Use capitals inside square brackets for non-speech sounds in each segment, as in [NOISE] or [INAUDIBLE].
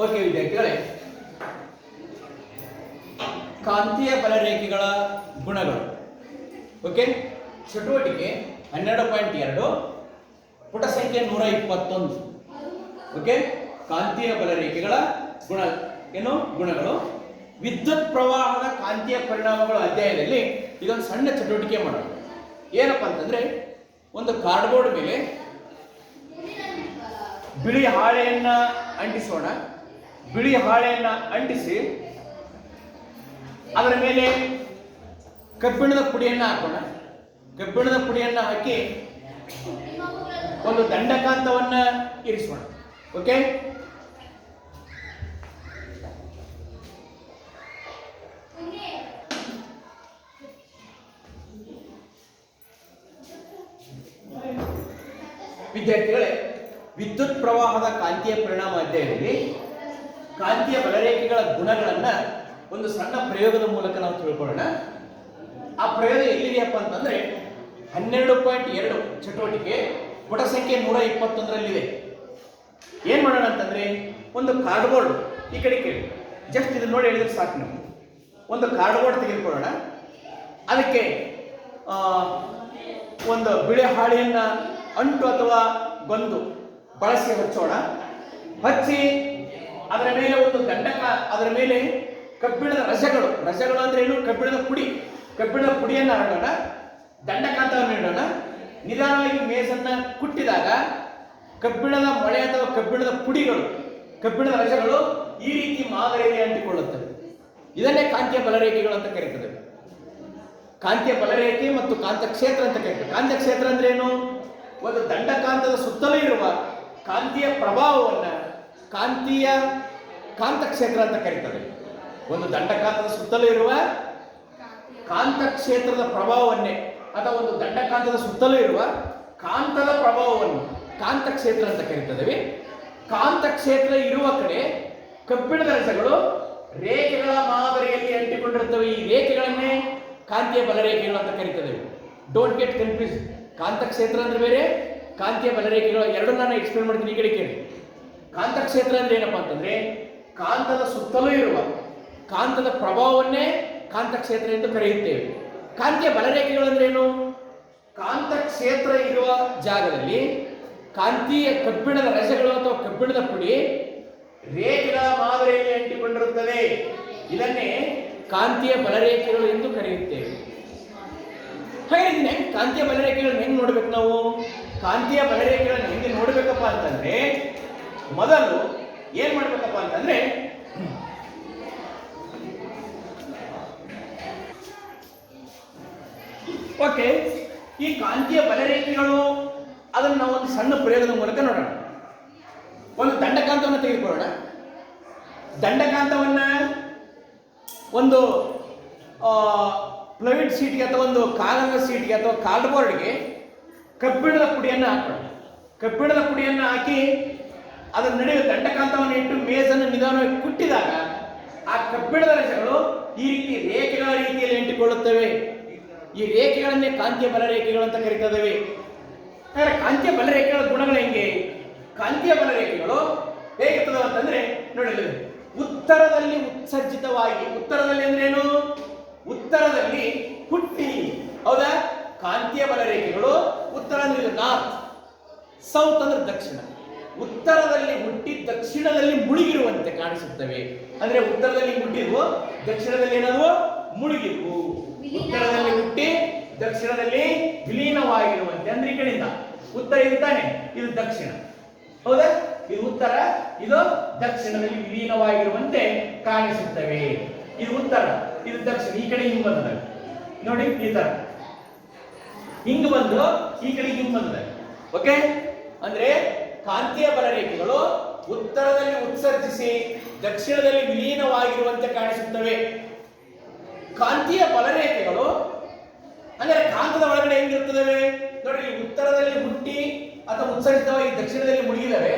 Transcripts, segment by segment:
Okay ವಿದ್ಯಾರ್ಥಿಗಳೇ, ಕಾಂತೀಯ ಬಲರೇಖೆಗಳ ಗುಣಗಳು, ಓಕೆ? ಚಟುವಟಿಕೆ ಹನ್ನೆರಡು ಪಾಯಿಂಟ್ ಎರಡು, ಪುಟ ಸಂಖ್ಯೆ ನೂರ ಇಪ್ಪತ್ತೊಂದು, ಓಕೆ? ಕಾಂತೀಯ ಬಲರೇಖೆಗಳ ಗುಣ, ಏನು? ಗುಣಗಳು. ವಿದ್ಯುತ್ ಪ್ರವಾಹದ ಕಾಂತೀಯ ಪರಿಣಾಮಗಳ ಅಧ್ಯಾಯದಲ್ಲಿ ಇದೊಂದು ಸಣ್ಣ ಚಟುವಟಿಕೆ ಮಾಡೋಣ. ಏನಪ್ಪ ಅಂತಂದ್ರೆ, ಒಂದು ಕಾರ್ಡ್ಬೋರ್ಡ್ ಮೇಲೆ ಬಿಳಿ ಹಾಳೆಯನ್ನ ಅಂಟಿಸೋಣ. ಬಿಳಿ ಹಾಳೆಯನ್ನ ಅಂಟಿಸಿ ಅದರ ಮೇಲೆ ಕಬ್ಬಿಣದ ಪುಡಿಯನ್ನ ಹಾಕೋಣ. ಕಬ್ಬಿಣದ ಪುಡಿಯನ್ನ ಹಾಕಿ ಒಂದು ದಂಡಕಾಂತವನ್ನ ಇರಿಸೋಣ. ಓಕೆ ವಿದ್ಯಾರ್ಥಿಗಳೇ, ವಿದ್ಯುತ್ ಪ್ರವಾಹದ ಕಾಂತೀಯ ಪರಿಣಾಮ ಅಧ್ಯಾಯದಲ್ಲಿ ಕಾಂತೀಯ ಬಲರೇಖೆಗಳ ಗುಣಗಳನ್ನ ಒಂದು ಸಣ್ಣ ಪ್ರಯೋಗದ ಮೂಲಕ ನಾವು ತಿಳ್ಕೊಳ್ಳೋಣ. ಆ ಪ್ರಯೋಗ ಎಲ್ಲಿದೆಯಪ್ಪ ಅಂತಂದ್ರೆ ಹನ್ನೆರಡು ಪಾಯಿಂಟ್ ಎರಡು ಚಟುವಟಿಕೆ ಪುಟ ಸಂಖ್ಯೆ ನೂರ ಇಪ್ಪತ್ತೊಂದರಲ್ಲಿದೆ. ಏನ್ ಮಾಡೋಣ ಅಂತಂದ್ರೆ ಒಂದು ಕಾರ್ಡ್ಬೋರ್ಡ್ ಈ ಕಡೆ ಕೇಳಿ. ಜಸ್ಟ್ ಇದನ್ನ ನೋಡಿ ಹೇಳಿದ್ರೆ ಸಾಕು ನಾವು ಒಂದು ಕಾರ್ಡ್ಬೋರ್ಡ್ ತೆಗೆದುಕೊಳ್ಳೋಣ. ಅದಕ್ಕೆ ಒಂದು ಬಿಳಿ ಹಾಳೆಯನ್ನ ಅಂಟು ಅಥವಾ ಗೊಂದು ಬಳಸಿ ಹಚ್ಚೋಣ ಹಚ್ಚಿ ಅದರ ಮೇಲೆ ಒಂದು ದಂಡಕ, ಅದರ ಮೇಲೆ ಕಬ್ಬಿಣದ ರಸಗಳು. ರಸಗಳು ಅಂದ್ರೆ ಏನು? ಕಬ್ಬಿಣದ ಪುಡಿ. ಕಬ್ಬಿಣದ ಪುಡಿಯನ್ನು ಹರಡೋಣ ದಂಡಕಾಂತವನ್ನು ಇಡೋಣ. ನಿಧಾನವಾಗಿ ಮೇಸನ್ನ ಕುಟ್ಟಿದಾಗ ಕಬ್ಬಿಣದ ಮಳೆ ಅಥವಾ ಕಬ್ಬಿಣದ ಪುಡಿಗಳು, ಕಬ್ಬಿಣದ ರಸಗಳು ಈ ರೀತಿ ಮಾದರಿಯಲ್ಲಿ ಅಂಟಿಕೊಳ್ಳುತ್ತವೆ ಇದನ್ನೇ ಕಾಂತೀಯ ಬಲರೇಖೆಗಳು ಅಂತ ಕರೀತದೆ. ಕಾಂತೀಯ ಬಲರೇಖೆ ಮತ್ತು ಕಾಂತ ಕ್ಷೇತ್ರ ಅಂತ ಕರೀತಾರೆ ಕಾಂತ ಕ್ಷೇತ್ರ ಅಂದ್ರೆ ಏನು? ಒಂದು ದಂಡಕಾಂತದ ಸುತ್ತಲೂ ಇರುವ ಕಾಂತೀಯ ಪ್ರಭಾವವನ್ನ ಕಾಂತೀಯ ಕಾಂತ ಕ್ಷೇತ್ರ ಅಂತ ಕರೀತಾರೆ ಒಂದು ದಂಡಕಾಂತದ ಸುತ್ತಲೂ ಇರುವ ಕಾಂತಕ್ಷೇತ್ರದ ಪ್ರಭಾವವನ್ನೇ, ಅಥವಾ ಒಂದು ದಂಡಕಾಂತದ ಸುತ್ತಲೂ ಇರುವ ಕಾಂತದ ಪ್ರಭಾವವನ್ನು ಕಾಂತಕ್ಷೇತ್ರ ಅಂತ ಕರೀತದೆ. ಕಾಂತ ಕ್ಷೇತ್ರ ಇರುವ ಕಡೆ ಕಬ್ಬಿಣದ ರಸಗಳು ರೇಖೆಗಳ ಮಾದರಿಯಲ್ಲಿ ಅಂಟಿಕೊಂಡಿರುತ್ತವೆ ಈ ರೇಖೆಗಳನ್ನೇ ಕಾಂತೀಯ ಬಲರೇಖೆಗಳು ಅಂತ ಕರೀತದೆ. ಡೋಂಟ್ ಗೆಟ್ ಕನ್ಫ್ಯೂಸ್ ಕಾಂತ ಕ್ಷೇತ್ರ ಅಂದ್ರೆ ಬೇರೆ, ಕಾಂತೀಯ ಬಲರೇಖೆಗಳು. ಎರಡು ನಾನು ಎಕ್ಸ್ಪ್ಲೇನ್ ಮಾಡ್ತೀನಿ ಈ ಕಡೆ ಕೇಳಿ. ಕಾಂತ ಕ್ಷೇತ್ರ ಅಂದ್ರೆ ಏನಪ್ಪಾ ಅಂತಂದ್ರೆ ಕಾಂತದ ಸುತ್ತಲೂ ಇರುವ, ಕಾಂತದ ಪ್ರಭಾವವನ್ನೇ ಕಾಂತ ಕ್ಷೇತ್ರ ಎಂದು ಕರೆಯುತ್ತೇವೆ. ಕಾಂತೀಯ ಕಾಂತ ಕ್ಷೇತ್ರ ಇರುವ ಜಾಗದಲ್ಲಿ ಕಾಂತೀಯ ಕಬ್ಬಿಣದ ರಸಗಳು ಅಥವಾ ಕಬ್ಬಿಣದ ಪುಡಿ ರೇಖೆಗಳ ಮಾದರಿಯಲ್ಲಿ ಅಂಟಿಕೊಂಡಿರುತ್ತದೆ. ಇದನ್ನೇ ಕಾಂತೀಯ ಬಲರೇಖೆಗಳು ಎಂದು ಕರೆಯುತ್ತೇವೆ. ಹೆಂಗ್ ಕಾಂತೀಯ ಬಲರೇಖೆಗಳನ್ನ ಹೆಂಗ್ ನೋಡ್ಬೇಕು ನಾವು? ಕಾಂತೀಯ ಬಲರೇಖೆಗಳನ್ನ ಹೆಂಗೆ ನೋಡ್ಬೇಕಪ್ಪ ಅಂತಂದ್ರೆ ಮೊದಲು ಏನ್ ಮಾಡ್ಬೇಕಪ್ಪ ಅಂತಂದ್ರೆ, ಓಕೆ, ಈ ಕಾಂತೀಯ ಬಲರೇಖೆಗಳು ಅದನ್ನು ನಾವು ಒಂದು ಸಣ್ಣ ಪ್ರಯೋಗದ ಮೂಲಕ ನೋಡೋಣ. ಒಂದು ದಂಡಕಾಂತವನ್ನು ತೆಗೆದುಕೊಳ್ಳೋಣ. ದಂಡಕಾಂತವನ್ನ ಒಂದು ಪ್ಲೈಟ್ ಸೀಟ್ಗೆ ಅಥವಾ ಒಂದು ಕಾಗದ ಸೀಟ್ಗೆ ಅಥವಾ ಕಾರ್ಡ್ಬೋರ್ಡ್ಗೆ ಕಬ್ಬಿಣದ ಪುಡಿಯನ್ನು ಹಾಕೋಣ. ಕಬ್ಬಿಣದ ಪುಡಿಯನ್ನು ಹಾಕಿ ಅದರ ನಡುವೆ ದಂಡಕಾಂತವನ್ನು ಇಟ್ಟು ಮೇಜನ್ನು ನಿಧಾನವಾಗಿ ಕುಟ್ಟಿದಾಗ ಆ ಕಬ್ಬಿಣದ ರಸಗಳು ಈ ರೀತಿ ರೇಖೆಗಳ ರೀತಿಯಲ್ಲಿ ಎಂಟಿಕೊಳ್ಳುತ್ತವೆ ಈ ರೇಖೆಗಳನ್ನೇ ಕಾಂತೀಯ ಬಲರೇಖೆಗಳು ಅಂತ ಕರೀತದವೆ. ಹಾಗಾದ್ರೆ ಕಾಂತೀಯ ಬಲರೇಖೆಗಳ ಗುಣಗಳು ಹೆಂಗೆ? ಕಾಂತೀಯ ಬಲರೇಖೆಗಳು ಹೇಗಿರ್ತದವ ಅಂತಂದ್ರೆ ನೋಡಿ ಉತ್ತರದಲ್ಲಿ ಉತ್ಸರ್ಜಿತವಾಗಿ, ಉತ್ತರದಲ್ಲಿ ಅಂದ್ರೆ ಏನು? ಉತ್ತರದಲ್ಲಿ ಹುಟ್ಟಿ. ಹೌದಾ? ಕಾಂತೀಯ ಬಲರೇಖೆಗಳು ಉತ್ತರ ಅಂದ್ರೆ ನಾರ್ತ್ ಸೌತ್ ಅಂದ್ರೆ ದಕ್ಷಿಣ. ಉತ್ತರದಲ್ಲಿ ಹುಟ್ಟಿ ದಕ್ಷಿಣದಲ್ಲಿ ಮುಳುಗಿರುವಂತೆ ಕಾಣಿಸುತ್ತವೆ. ಅಂದ್ರೆ ಉತ್ತರದಲ್ಲಿ ಹುಟ್ಟಿದ್ವು ದಕ್ಷಿಣದಲ್ಲಿ ಏನಾದ್ರು ಮುಳುಗಿದ್ವು ಉತ್ತರದಲ್ಲಿ ಹುಟ್ಟಿ, ದಕ್ಷಿಣದಲ್ಲಿ ವಿಲೀನವಾಗಿರುವಂತೆ. ಅಂದ್ರೆ ಈ ಕಡೆಯಿಂದ. ಉತ್ತರ ಇರ್ತಾನೆ ತಾನೆ? ಇದು ದಕ್ಷಿಣ. ಹೌದಾ? ಇದು ಉತ್ತರ. ಇದು ದಕ್ಷಿಣದಲ್ಲಿ ವಿಲೀನವಾಗಿರುವಂತೆ ಕಾಣಿಸುತ್ತವೆ. ಇದು ಉತ್ತರ. ಇದು ದಕ್ಷಿಣ. ಈ ಕಡೆ ಹಿಂಗ್ ಬಂದಾಗ ನೋಡಿ, ಈ ತರ. ಹಿಂಗ್ ಬಂದು ಈ ಕಡೆ ಹಿಂಗ್ ಬಂದಾಗ ಓಕೆ ಅಂದ್ರೆ ಕಾಂತೀಯ ಬಲರೇಖೆಗಳು ಉತ್ತರದಲ್ಲಿ ಉತ್ಸರ್ಜಿಸಿ ದಕ್ಷಿಣದಲ್ಲಿ ವಿಲೀನವಾಗಿರುವಂತೆ ಕಾಣಿಸುತ್ತವೆ. ಕಾಂತೀಯ ಬಲರೇಖೆಗಳು ಅಂದರೆ ಕಾಂತದ ಒಳಗಡೆ ಹೆಂಗಿರುತ್ತವೆ? ನೋಡಿ ಉತ್ತರದಲ್ಲಿ ಹುಟ್ಟಿ ಅಥವಾ ಉತ್ಸರ್ಜಿತವಾಗಿ ದಕ್ಷಿಣದಲ್ಲಿ ಮುಳುಗಿದವೆ.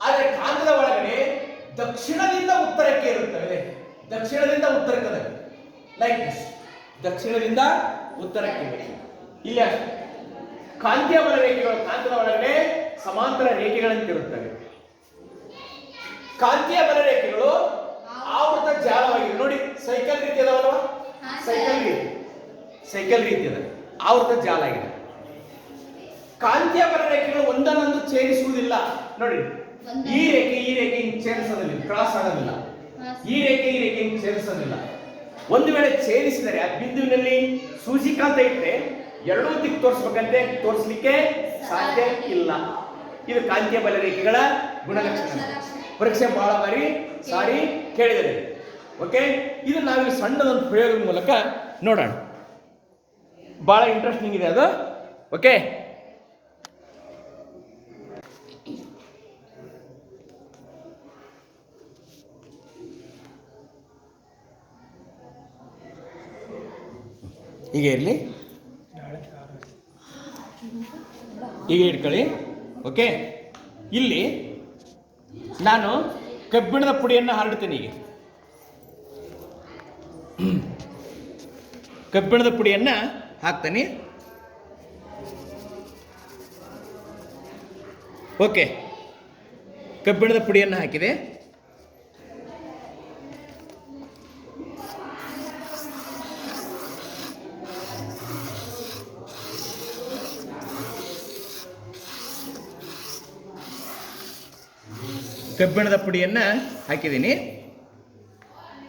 ಆದರೆ ಕಾಂತದ ಒಳಗಡೆ ದಕ್ಷಿಣದಿಂದ ಉತ್ತರಕ್ಕೆ ಇರುತ್ತವೆ. ದಕ್ಷಿಣದಿಂದ ಉತ್ತರಕ್ಕೆ ಲೈಕ್ ದಕ್ಷಿಣದಿಂದ ಉತ್ತರಕ್ಕೆ ಇಲ್ಲ ಕಾಂತೀಯ ಬಲ ರೇಖೆಗಳು ಕಾಂತದ ಒಳಗಡೆ ಸಮಾಂತರ ರೇಖೆಗಳಂತಿರುತ್ತವೆ. ಕಾಂತೀಯ ಬಲರೇಖೆಗಳು ಆವೃತ ಜಾಲವಾಗಿದೆ ನೋಡಿ ಸೈಕಲ್ ರೀತಿ ಅದಾವಲ್ವಾ? ಸೈಕಲ್ ರೀತಿ. ಸೈಕಲ್ ರೀತಿ ಅದ. ಆವೃತ ಜಾಲ ಆಗಿದೆ. ಕಾಂತೀಯ ಬಲರೇಖೆಗಳು ಒಂದನ್ನೊಂದು ಛೇದಿಸುವುದಿಲ್ಲ. ನೋಡಿ ಈ ರೇಖೆ ಈ ರೇಖೆ ಹಿಂಗ್ ಛೇದಿಸೋದಿಲ್ಲ. ಕ್ರಾಸ್ ಆಗೋದಿಲ್ಲ. ಈ ರೇಖೆ ಈ ರೇಖೆ ಹಿಂಗ್ ಛೇದಿಸೋದಿಲ್ಲ. ಒಂದು ವೇಳೆ ಛೇದಿಸಿದರೆ ಆ ಬಿಂದುವಿನಲ್ಲಿ ಸೂಚಿಕಾಂತ ಇಟ್ಟರೆ ಎರಡೂ ದಿಕ್ಕು ತೋರಿಸ್ಬೇಕಂತೆ. ತೋರಿಸ್ಲಿಕ್ಕೆ ಸಾಧ್ಯ ಇಲ್ಲ. ಇದು ಕಾಂತೀಯ ಬಲರೇಖೆಗಳ ಗುಣಲಕ್ಷಣ. ಪರೀಕ್ಷೆ ಬಹಳ ಬಾರಿ ಸಾರಿ ಕೇಳಿದರೆ. ಓಕೆ ಇದು ನಾವಿಲ್ಲಿ ಸಣ್ಣದೊಂದು ಪ್ರಯೋಗದ ಮೂಲಕ ನೋಡೋಣ. ಭಾಳ ಇಂಟ್ರೆಸ್ಟಿಂಗ್ ಇದೆ ಅದು. ಓಕೆ ಈಗ ಇರಲಿ. ಈಗ ಇಟ್ಕೊಳ್ಳಿ. ಓಕೆ ಇಲ್ಲಿ ನಾನು ಕಬ್ಬಿಣದ ಪುಡಿಯನ್ನು ಹರಡ್ತೀನಿ ಈಗ. [CLEARS THROAT] ಕಬ್ಬಿಣದ ಪುಡಿಯನ್ನು ಹಾಕ್ತೀನಿ. ಓಕೆ ಕಬ್ಬಿಣದ ಪುಡಿಯನ್ನು ಹಾಕಿದೆ. ಕಬ್ಬಿಣದ ಪುಡಿಯನ್ನು ಹಾಕಿದ್ದೀನಿ.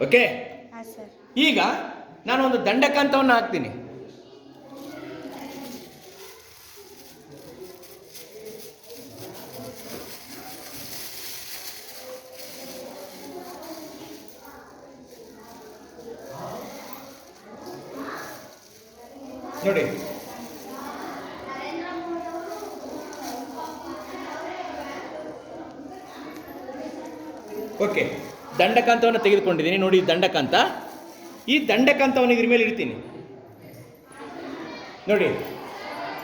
ಓಕೆ ಈಗ ನಾನು ಒಂದು ದಂಡಕಾಂತವನ್ನು ಹಾಕ್ತೀನಿ. ನೋಡಿ. ಓಕೆ ದಂಡಕಾಂತವನ್ನು ತೆಗೆದುಕೊಂಡಿದ್ದೀನಿ. ನೋಡಿ ದಂಡಕಾಂತ. ಈ ದಂಡಕಾಂತವನ್ನು ಇದ್ರ ಮೇಲೆ ಇಡ್ತೀನಿ. ನೋಡಿ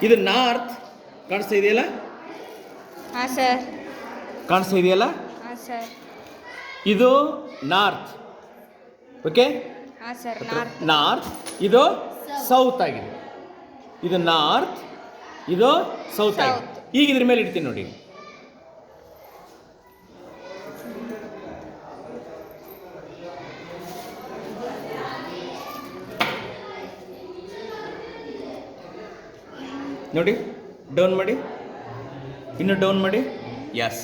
ಇದು ನಾರ್ತ್ ಕಾಣಿಸ್ತಾ ಇದೆಯಲ್ಲ? ಹಾಂ ಸರ್. ಕಾಣಿಸ್ತಾ ಇದೆಯಲ್ಲ? ಹಾಂ ಸರ್. ಇದು ನಾರ್ತ್. Okay north. ಇದು ಸೌತ್ ಆಗಿದೆ. ಇದು ನಾರ್ತ್ ಇದು ಸೌತ್ ಆಗಿದೆ. ಈಗ ಇದ್ರ ಮೇಲೆ ಇಡ್ತೀನಿ ನೋಡಿ. ನೋಡಿ ಡೌನ್ ಮಾಡಿ. ಇನ್ನು ಡೌನ್ ಮಾಡಿ. ಎಸ್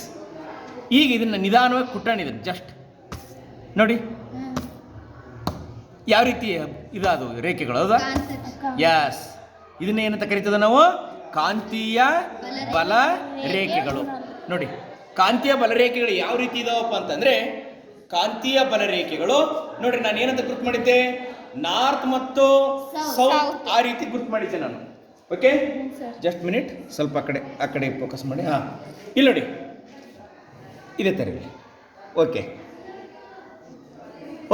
ಈಗ ಇದನ್ನು ನಿಧಾನವಾಗಿ ಕುಟ್ಟಾಣಿದೆ ಜಸ್ಟ್ ನೋಡಿ. ಯಾವ ರೀತಿ ಇದಾದವು ರೇಖೆಗಳು ಹೌದಾ? ಎಸ್ ಇದನ್ನ ಏನಂತ ಕರಿತದ ನಾವು? ಕಾಂತೀಯ ಬಲ ರೇಖೆಗಳು ನೋಡಿ ಕಾಂತೀಯ ಬಲರೇಖೆಗಳು ಯಾವ ರೀತಿ ಇದಾವಪ್ಪ ಅಂತಂದ್ರೆ ಕಾಂತೀಯ ಬಲರೇಖೆಗಳು ನೋಡ್ರಿ ನಾನು ಏನಂತ ಗುರುತು ಮಾಡಿದ್ದೆ? ನಾರ್ತ್ ಮತ್ತು ಸೌತ್ ಆ ರೀತಿ ಗುರುತು ಮಾಡಿದ್ದೆ ನಾನು. ಓಕೆ ಜಸ್ಟ್ ಮಿನಿಟ್ ಸ್ವಲ್ಪ ಆ ಕಡೆ ಆ ಕಡೆ ಫೋಕಸ್ ಮಾಡಿ. ಹಾಂ. ಇಲ್ಲಿ ನೋಡಿ. ಇದೇ ಥರ ಇಲ್ಲಿ. ಓಕೆ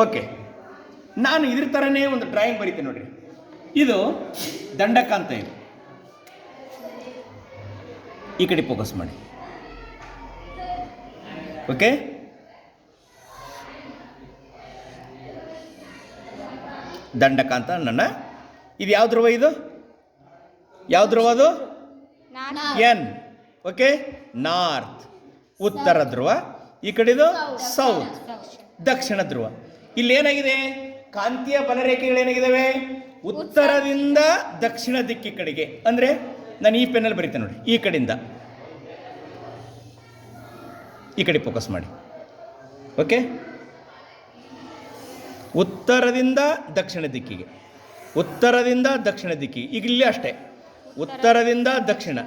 ಓಕೆ ನಾನು ಇದ್ರ ಥರನೇ ಒಂದು ಡ್ರಾಯಿಂಗ್ ಬರೀತೀನಿ ನೋಡಿರಿ. ಇದು ದಂಡಕಾಂತ ಇದು. ಈ ಕಡೆ ಫೋಕಸ್ ಮಾಡಿ. ಓಕೆ ದಂಡಕಾಂತ ನನ್ನ ಇದು ಯಾವ ಧ್ರುವ ಇದು? ಯಾವ ಧ್ರುವ ಅದು? ಎನ್. ಓಕೆ? ನಾರ್ತ್. ಉತ್ತರ ಧ್ರುವ. ಈ ಕಡೆದು ಸೌತ್. ದಕ್ಷಿಣ ಧ್ರುವ. ಇಲ್ಲಿ ಏನಾಗಿದೆ? ಕಾಂತೀಯ ಬಲರೇಖೆಗಳು ಏನಾಗಿದ್ದಾವೆ ಉತ್ತರದಿಂದ ದಕ್ಷಿಣ ದಿಕ್ಕಿ ಕಡೆಗೆ. ಅಂದ್ರೆ ನಾನು ಈ ಪೆನ್ನಲ್ಲಿ ಬರೀತೇನೆ ನೋಡಿ. ಈ ಕಡೆಯಿಂದ. ಈ ಕಡೆ ಫೋಕಸ್ ಮಾಡಿ. ಓಕೆ? ಉತ್ತರದಿಂದ ದಕ್ಷಿಣ ದಿಕ್ಕಿಗೆ. ಉತ್ತರದಿಂದ ದಕ್ಷಿಣ ದಿಕ್ಕಿಗೆ. ಈಗ ಇಲ್ಲಿ ಅಷ್ಟೇ. ಉತ್ತರದಿಂದ ದಕ್ಷಿಣ.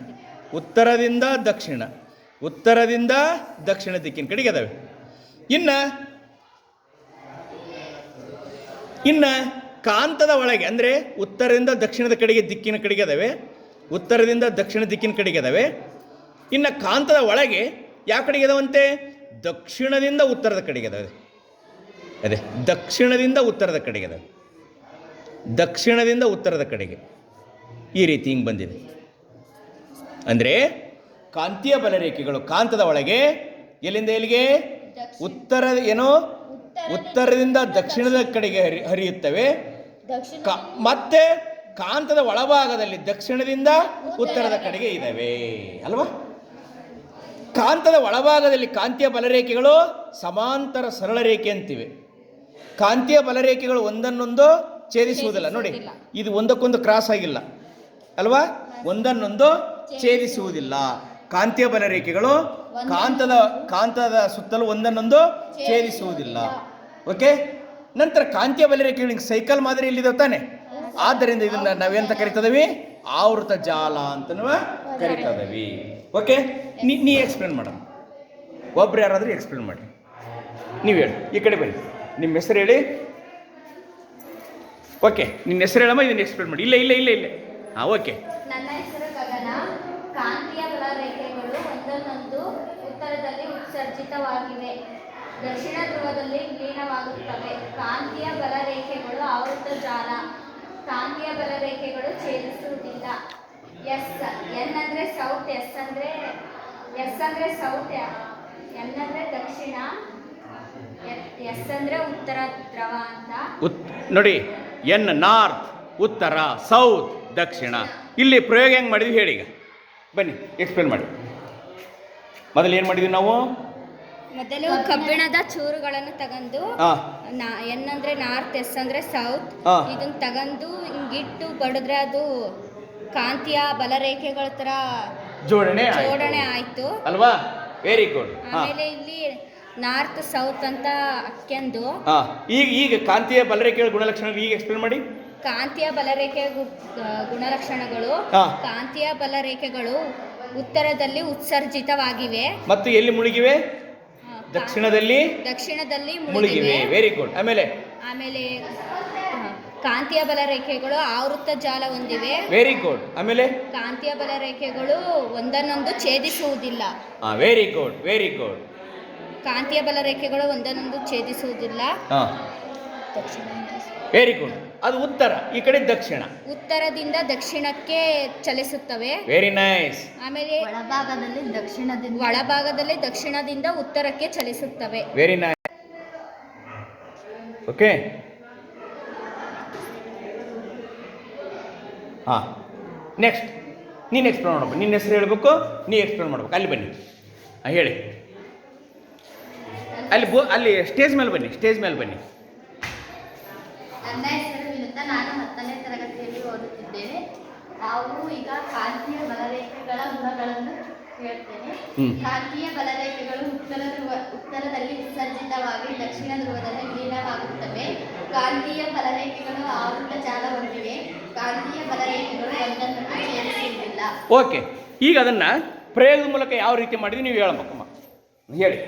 ಉತ್ತರದಿಂದ ದಕ್ಷಿಣ. ಉತ್ತರದಿಂದ ದಕ್ಷಿಣ ದಿಕ್ಕಿನ ಕಡೆಗೆ ಅದಾವೆ ಇನ್ನು ಇನ್ನು ಕಾಂತದ ಒಳಗೆ, ಅಂದರೆ ಉತ್ತರದಿಂದ ದಕ್ಷಿಣದ ಕಡೆಗೆ ದಿಕ್ಕಿನ ಕಡೆಗೆ ಅದಾವೆ ಉತ್ತರದಿಂದ ದಕ್ಷಿಣ ದಿಕ್ಕಿನ ಕಡೆಗೆ ಅದಾವೆ ಇನ್ನು ಕಾಂತದ ಒಳಗೆ ಯಾವ ಕಡೆಗೆ ಅದಾವಂತೆ ದಕ್ಷಿಣದಿಂದ ಉತ್ತರದ ಕಡೆಗೆ ಅದಾವೆ ಅದೇ, ದಕ್ಷಿಣದಿಂದ ಉತ್ತರದ ಕಡೆಗೆ ಅದಾವೆ ದಕ್ಷಿಣದಿಂದ ಉತ್ತರದ ಕಡೆಗೆ. ಈ ರೀತಿ ಹಿಂಗೆ ಬಂದಿದೆ. ಅಂದರೆ ಕಾಂತೀಯ ಬಲರೇಖೆಗಳು ಕಾಂತದ ಒಳಗೆ ಎಲ್ಲಿಂದ ಎಲ್ಲಿಗೆ? ಉತ್ತರ ಏನೋ? ಉತ್ತರದಿಂದ ದಕ್ಷಿಣದ ಕಡೆಗೆ ಹರಿ ಹರಿಯುತ್ತವೆ. ಮತ್ತೆ ಕಾಂತದ ಒಳಭಾಗದಲ್ಲಿ ದಕ್ಷಿಣದಿಂದ ಉತ್ತರದ ಕಡೆಗೆ ಇದ್ದಾವೆ ಅಲ್ವಾ? ಕಾಂತದ ಒಳಭಾಗದಲ್ಲಿ ಕಾಂತೀಯ ಬಲರೇಖೆಗಳು ಸಮಾಂತರ ಸರಳ ರೇಖೆ ಅಂತಿವೆ. ಕಾಂತೀಯ ಬಲರೇಖೆಗಳು ಒಂದನ್ನೊಂದು ಛೇದಿಸುವುದಿಲ್ಲ. ನೋಡಿ ಇದು ಒಂದಕ್ಕೊಂದು ಕ್ರಾಸ್ ಆಗಿಲ್ಲ. ಅಲ್ವಾ? ಒಂದನ್ನೊಂದು ಛೇದಿಸುವುದಿಲ್ಲ. ಕಾಂತೀಯ ಬಲರೇಖೆಗಳು ಕಾಂತದ ಕಾಂತದ ಸುತ್ತಲೂ ಒಂದನ್ನೊಂದು ಛೇದಿಸುವುದಿಲ್ಲ. ಓಕೆ? ನಂತರ ಕಾಂತೀಯ ಬಲರೇಖೆಗಳು ಸೈಕಲ್ ಮಾದರಿಯಲ್ಲಿದೆ ತಾನೆ? ಆದ್ದರಿಂದ ಇದನ್ನ ನಾವೆಂತ ಕರಿತದವಿ? ಆವೃತ ಜಾಲ ಅಂತ ಕರಿತದವಿ. ಓಕೆ? ನೀ ನೀ ಎಕ್ಸ್ಪ್ಲೇನ್ ಮಾಡಮ್ಮ ಒಬ್ರು ಯಾರಾದರೂ ಎಕ್ಸ್ಪ್ಲೇನ್ ಮಾಡಿ. ನೀವು ಹೇಳಿ. ಈ ಕಡೆ ಬನ್ನಿ. ನಿಮ್ಮ ಹೆಸರು ಹೇಳಿ? ಓಕೆ ನಿನ್ನ ಹೆಸರು ಹೇಳಮ್ಮ ಇದನ್ನ ಎಕ್ಸ್ಪ್ಲೇನ್ ಮಾಡಿ. ಇಲ್ಲ ಇಲ್ಲ ಇಲ್ಲ ಇಲ್ಲ. ಹಾಂ ಓಕೆ. ನನ್ನ ಹೆಸರು ಗಗನ. ಕಾಂತೀಯ ಬಲ ರೇಖೆಗಳು ಒಂದನ್ನೊಂದು ಉತ್ತರದಲ್ಲಿ ಉತ್ಸರ್ಜಿತವಾಗಿವೆ. ದಕ್ಷಿಣ ಧ್ರುವದಲ್ಲಿ ವಿಲೀನವಾಗುತ್ತವೆ. ಕಾಂತೀಯ ಬಲ ರೇಖೆಗಳು ಆವೃತ ಜಾಲ. ಕಾಂತೀಯ ಬಲ ರೇಖೆಗಳು ಛೇದಿಸುವುದಿಲ್ಲ. ಎಸ್ ಎನ್ ಅಂದ್ರೆ ಸೌತ್ ಎಸ್ ಅಂದ್ರೆ ಎಸ್ ಅಂದ್ರೆ ಸೌತ್ ಎನ್ ಅಂದ್ರೆ ದಕ್ಷಿಣ ಎಸ್ ಅಂದ್ರೆ ಉತ್ತರ ದ್ರವ ಅಂತ. ಉತ್ ನೋಡಿ ಎನ್ ನಾರ್ತ್ ಉತ್ತರ ಸೌತ್. ದಕ್ಷಿಣ. ಇಲ್ಲಿ ಪ್ರಯೋಗ ಹೆಂಗೆ ಮಾಡಿದ್ವಿ ಹೇಳಿ ಈಗ. ಬನ್ನಿ ಎಕ್ಸ್ಪ್ಲೇನ್ ಮಾಡಿ. ಮೊದಲು ಏನು ಮಾಡಿದ್ವಿ ನಾವು? ಮೊದಲು ಕಬ್ಬಿಣದ ಚೂರುಗಳನ್ನು ತಗೊಂಡು ಏನಂದ್ರೆ ನಾರ್ತ್ ಎಸ್ ಅಂದ್ರೆ ಸೌತ್. ಇದನ್ನ ತಗೊಂಡು ಹಿಂಗಿಟ್ಟು ಬಡಿದ್ರೆ ಅದು ಕಾಂತಿಯ ಬಲರೇಖೆಗಳ ತರ ಜೋಡಣೆ. ಜೋಡಣೆ ಆಯ್ತು. ಅಲ್ವಾ? ವೆರಿ ಗುಡ್ ಆಮೇಲೆ ಇಲ್ಲಿ ನಾರ್ತ್ ಸೌತ್ ಅಂತ ಅಕ್ಕೆಂದು. ಈಗ ಈಗ ಕಾಂತೀಯ ಬಲರೇಖೆಗಳ ಗುಣಲಕ್ಷಣ ಈಗ ಎಕ್ಸ್ಪ್ಲೇನ್ ಮಾಡಿ. ಕಾಂತೀಯ ಬಲರೇಖೆ ಗುಣಲಕ್ಷಣಗಳು. ಕಾಂತೀಯ ಬಲರೇಖೆಗಳು ಉತ್ತರದಲ್ಲಿ ಉತ್ಸರ್ಜಿತವಾಗಿವೆ. ಮತ್ತು ಎಲ್ಲಿ ಮುಳುಗಿವೆ? ದಕ್ಷಿಣದಲ್ಲಿ ದಕ್ಷಿಣದಲ್ಲಿ ಮುಳುಗಿವೆ. ವೆರಿ ಗುಡ್ ಆಮೇಲೆ? ಆಮೇಲೆ ಕಾಂತೀಯ ಬಲರೇಖೆಗಳು ಆವೃತ್ತ ಜಾಲ ಹೊಂದಿವೆ. ವೆರಿ ಗುಡ್ ಆಮೇಲೆ? ಕಾಂತೀಯ ಬಲರೇಖೆಗಳು ಒಂದನ್ನೊಂದು ಛೇದಿಸುವುದಿಲ್ಲ. ವೆರಿ ಗುಡ್ ವೆರಿ ಗುಡ್ ಕಾಂತೀಯ ಬಲರೇಖೆಗಳು ಒಂದನ್ನೊಂದು ಛೇದಿಸುವುದಿಲ್ಲ. ವೆರಿ ಗುಡ್ ಅದು ಉತ್ತರ ಈ ಕಡೆ ದಕ್ಷಿಣ. ಉತ್ತರದಿಂದ ದಕ್ಷಿಣಕ್ಕೆ ಚಲಿಸುತ್ತವೆ. ವೆರಿ ನೈಸ್ ಆಮೇಲೆ ಒಳಭಾಗದಲ್ಲಿ ದಕ್ಷಿಣದಿಂದ ಒಳಭಾಗದಲ್ಲಿ ದಕ್ಷಿಣದಿಂದ ಉತ್ತರಕ್ಕೆ ಚಲಿಸುತ್ತವೆ. ವೆರಿ ನೈಸ್ ಓಕೆ ಹಾಂ ನೆಕ್ಸ್ಟ್ ನೀನು ಎಕ್ಸ್ಪ್ಲೇನ್ ಮಾಡಬೇಕು. ನಿನ್ನ ಹೆಸರು ಹೇಳಬೇಕು ನೀ ಎಕ್ಸ್ಪ್ಲೇನ್ ಮಾಡ್ಬೇಕು. ಅಲ್ಲಿ ಬನ್ನಿ. ಹಾಂ ಹೇಳಿ. ಅಲ್ಲಿ ಬೋ ಅಲ್ಲಿ ಸ್ಟೇಜ್ ಮೇಲೆ ಬನ್ನಿ ಸ್ಟೇಜ್ ಮೇಲೆ ಬನ್ನಿ. ನನ್ನ ಹೆಸರು ವಿನುತಾ ನಾನು ಹತ್ತನೇ ತರಗತಿಯಲ್ಲಿ ಓದುತ್ತಿದ್ದೇನೆ. ನಾವು ಈಗ ಕಾಂತೀಯ ಬಲರೇಖೆಗಳ ಗುಣಗಳನ್ನು ಹೇಳ್ತೇನೆ. ಕಾಂತೀಯ ಬಲರೇಖೆಗಳು ಉತ್ತರ ಧ್ರುವ ಉತ್ತರದಲ್ಲಿ ವಿಸರ್ಜಿತವಾಗಿ ದಕ್ಷಿಣ ಧ್ರುವದಲ್ಲಿ ವಿಲೀನವಾಗುತ್ತವೆ. ಕಾಂತೀಯ ಬಲರೇಖೆಗಳು ಆವೃತ ಜಾಲ ಹೊಂದಿವೆ. ಕಾಂತೀಯ ಬಲರೇಖೆಗಳು ಒಂದನ್ನು ಸೇರಿಸುವುದಿಲ್ಲ. ಓಕೆ ಈಗ ಅದನ್ನ ಪ್ರಯೋಗದ ಮೂಲಕ ಯಾವ ರೀತಿ ಮಾಡಿದ್ವಿ ನೀವು ಹೇಳಬೇಕಮ್ಮ ಹೇಳಿ.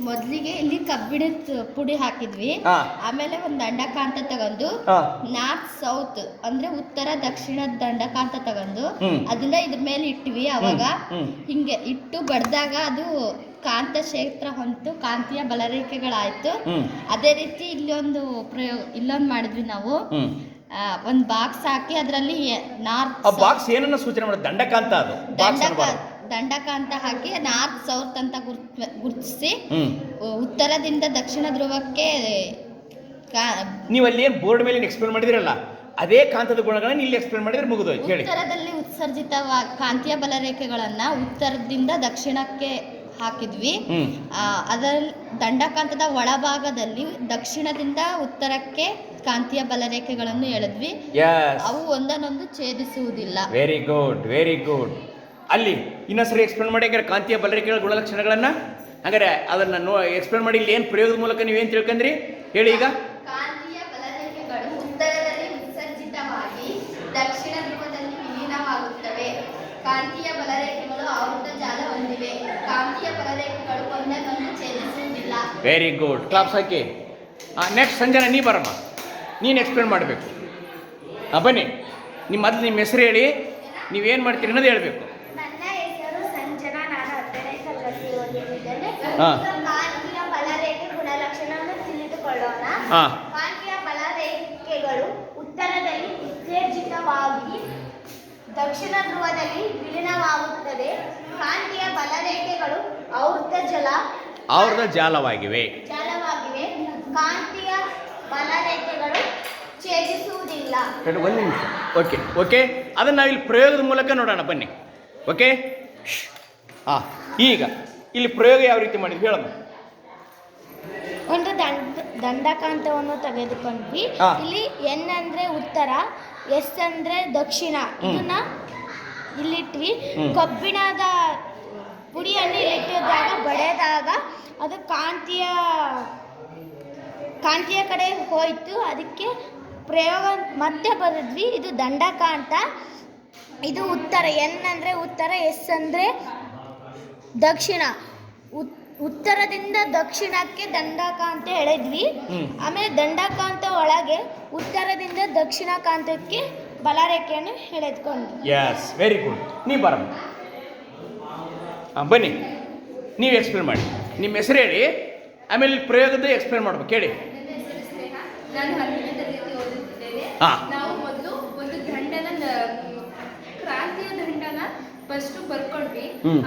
ಮೊದಲಿಗೆ ಇಲ್ಲಿ ಕಬ್ಬಿಣದ ಪುಡಿ ಹಾಕಿದ್ವಿ. ಹಾ. ಆಮೇಲೆ ಒಂದು ದಂಡಕಾಂತ ತಗೊಂಡು ಹಾಂ. ನಾರ್ತ್ ಸೌತ್ ಅಂದ್ರೆ ಉತ್ತರ ದಕ್ಷಿಣ ದಂಡಕಾಂತ ತಗೊಂಡು ಹ್ಮ್. ಅದನ್ನ ಇದ್ರ ಮೇಲೆ ಇಟ್ಟಿವಿ ಅವಾಗ. ಹ್ಮ್. ಹಿಂಗೆ ಇಟ್ಟು ಬಡ್ದಾಗ ಅದು ಕಾಂತ ಕ್ಷೇತ್ರ ಹೊಂತು ಕಾಂತೀಯ ಬಲರೇಖೆಗಳಾಯ್ತು. ಅದೇ ರೀತಿ ಇಲ್ಲಿ ಒಂದು ಪ್ರಯೋಗ ಇಲ್ಲೊಂದು ಮಾಡಿದ್ವಿ ನಾವು. ಒಂದ್ ಆ, ಒಂದು ಬಾಕ್ಸ್ ಹಾಕಿ ಅದರಲ್ಲಿ ನಾರ್ತ್ ಆ ಬಾಕ್ಸ್ ಏನನ್ನ ಸೂಚನೆ ಮಾಡೋದು? ದಂಡಕಾಂತ ಅದು. ಬಾಕ್ಸ್ ದಂಡಕ ಅನ್ಬಾರ್ದು ದಂಡಕಾಂತ ಹಾಕಿ ನಾರ್ತ್ ಸೌತ್ ಅಂತ ಗುರ್ತ್ ಗುರುತಿಸಿ ಉತ್ತರದಿಂದ ದಕ್ಷಿಣ ಧ್ರುವಕ್ಕೆ ನೀವಲ್ಲಿ ನೀವು ಅಲ್ಲಿ ಏನು ಬೋರ್ಡ್ ಮೇಲೆ ಎಕ್ಸ್ಪ್ಲೇನ್ ಮಾಡಿದಿರಲ್ಲ ಅದೇ ಕಾಂತದ ಗುಣಗಳನ್ನ ಇಲ್ಲಿ ಎಕ್ಸ್ಪ್ಲೇನ್ ಮಾಡಿದ್ರೆ ಮುಗಿದೋಯ್ತು ಹೇಳಿ. ಉತ್ತರದಲ್ಲಿ ಉತ್ಸರ್ಜಿತವ ಕಾಂತೀಯ ಬಲರೇಖೆಗಳನ್ನ ಉತ್ತರದಿಂದ ದಕ್ಷಿಣಕ್ಕೆ ಹಾಕಿದ್ವಿ. ಅದರಲ್ಲಿ ದಂಡಕಾಂತದ ಒಳಭಾಗದಲ್ಲಿ ದಕ್ಷಿಣದಿಂದ ಉತ್ತರಕ್ಕೆ ಕಾಂತೀಯ ಬಲರೇಖೆಗಳನ್ನು ಎಳೆದ್ವಿ. ಅವು ಒಂದನ್ನೊಂದು ಛೇದಿಸುವುದಿಲ್ಲ. ವೆರಿ ಗುಡ್ ವೆರಿ ಗುಡ್ ಅಲ್ಲಿ ಇನ್ನೊಂದ್ಸರಿ ಎಕ್ಸ್ಪ್ಲೇನ್ ಮಾಡಿ ಹಾಗಾದ್ರೆ ಕಾಂತೀಯ ಬಲರೇಖೆಗಳ ಗುಣಲಕ್ಷಣಗಳನ್ನು ಹಾಗಾದ್ರೆ ಅದನ್ನ ನೋ ಎಕ್ಸ್ಪ್ಲೇನ್ ಮಾಡಿ ಇಲ್ಲಿ ಏನು ಪ್ರಯೋಗದ ಮೂಲಕ ನೀವೇನು ತಿಳ್ಕೊಂಡ್ರಿ ಹೇಳಿ ಈಗ. ಕಾಂತೀಯ ಬಲರೇಖೆಗಳು ಉತ್ತರದಲ್ಲಿ ವಿಸರ್ಜಿತವಾಗಿ ದಕ್ಷಿಣ ಧ್ರುವದಲ್ಲಿ ವಿಲೀನವಾಗುತ್ತವೆ. ಕಾಂತೀಯ ಬಲರೇಖೆಗಳು ಆವೃತ ಜಾಲ ಹೊಂದಿವೆ. ಕಾಂತೀಯ ಬಲರೇಖೆಗಳು ಒಂದನ್ನೊಂದು ಛೇದಿಸುವುದಿಲ್ಲ. ವೆರಿ ಗುಡ್ ಕ್ಲಾಪ್ಸ್ ಹಾಕಿ. ನೆಕ್ಸ್ಟ್ ಸಂಜೆ ನೀ ಬರಮ್ಮ. ನೀನು ಎಕ್ಸ್ಪ್ಲೇನ್ ಮಾಡಬೇಕು. ಹಾಂ ಬನ್ನಿ. ನಿಮ್ಮ ಮೊದಲು ನಿಮ್ಮ ಹೆಸರು ಹೇಳಿ. ನೀವೇನು ಮಾಡ್ತೀರಿ ಅನ್ನೋದು ಹೇಳಬೇಕು ನನ್ನ ಹೆಸರು ಸಂಜನಾ ನಾನು ಹತ್ತನೇ ತರಗತಿ ಓದುತ್ತಿದ್ದೇನೆ ಹಾ. ಹಾಂ. ಉತ್ತರದಲ್ಲಿ ಉತ್ತೇಜಿತವಾಗಿ ದಕ್ಷಿಣ ಧ್ರುವದಲ್ಲಿ ವಿಲೀನವಾಗುತ್ತದೆ. ಕಾಂತೀಯ ಬಲರೇಖೆಗಳು ಔರ್ಧ ಜಲ ಔರ್ಧ ಜಾಲವಾಗಿವೆ. ಜಾಲವಾಗಿವೆ. ಕಾಂತೀಯ ಬಲರೇಖೆಗಳು ಛೇದಿಸುವುದಿಲ್ಲ. ಒಂದು ನಿಮಿಷ. ಓಕೆ ಓಕೆ ಅದನ್ನು ಇಲ್ಲಿ ಪ್ರಯೋಗದ ಮೂಲಕ ನೋಡೋಣ ಬನ್ನಿ. ಓಕೆ ಹಾಂ ಈಗ. ಇಲ್ಲಿ ಪ್ರಯೋಗ ಯಾವ ರೀತಿ ಮಾಡಿದ್ವಿ ಹೇಳಮ್ಮ. ಒಂದು ದಂಡ ದಂಡಕಾಂತವನ್ನು ತೆಗೆದುಕೊಂಡ್ವಿ. ಹಾ. ಇಲ್ಲಿ ಎನ್ ಅಂದ್ರೆ ಉತ್ತರ ಎಸ್ ಅಂದ್ರೆ ದಕ್ಷಿಣ. ಇದನ್ನ ಇಲ್ಲಿಟ್ವಿ. ಕಬ್ಬಿಣದ ಪುಡಿಯನ್ನು ಇಟ್ಟಿದಾಗ ಬಡಿದಾಗ ಅದು ಕಾಂತಿಯ ಕಾಂತಿಯ ಕಡೆ ಹೋಯ್ತು. ಅದಕ್ಕೆ ಪ್ರಯೋಗ ಮತ್ತೆ ಬರೆದ್ವಿ. ಇದು ದಂಡಕಾಂತ. ಇದು ಉತ್ತರ. ಎನ್ ಅಂದ್ರೆ ಉತ್ತರ ಎಸ್ ಅಂದ್ರೆ ದಕ್ಷಿಣ. ಉತ್- ಉತ್ತರದಿಂದ ದಕ್ಷಿಣಕ್ಕೆ ದಂಡಕಾಂತ ಎಳೆದ್ವಿ. ಹ್ಮ್. ಆಮೇಲೆ ದಂಡಕಾಂತ ಒಳಗೆ ಉತ್ತರದಿಂದ ದಕ್ಷಿಣಕಾಂತಕ್ಕೆ ಬಲರೇಖೆಯನ್ನು ಎಳೆದ್ಕೊಂಡ್ವಿ. ಎಸ್ ವೆರಿ ಗುಡ್ ನೀ ಬರಮ್ಮ ಹಾಂ ಬನ್ನಿ. ನೀವು ಎಕ್ಸ್ಪ್ಲೇನ್ ಮಾಡಿ. ನಿಮ್ಮ ಹೆಸರು ಹೇಳಿ ಆಮೇಲೆ ಇಲ್ಲಿ ಪ್ರಯೋಗದ ಎಕ್ಸ್ಪ್ಲೇನ್ ಮಾಡ್ಬೇಕು ಹೇಳಿ. ಹಾಂ. ನಾವು ಮೊದಲು ಒಂದು ದಂಡನ ಕ್ರಾಂತಿಯ ದಂಡನ ಫಸ್ಟು ಬರ್ಕೊಂಡ್ವಿ. ಹ್ಮ್.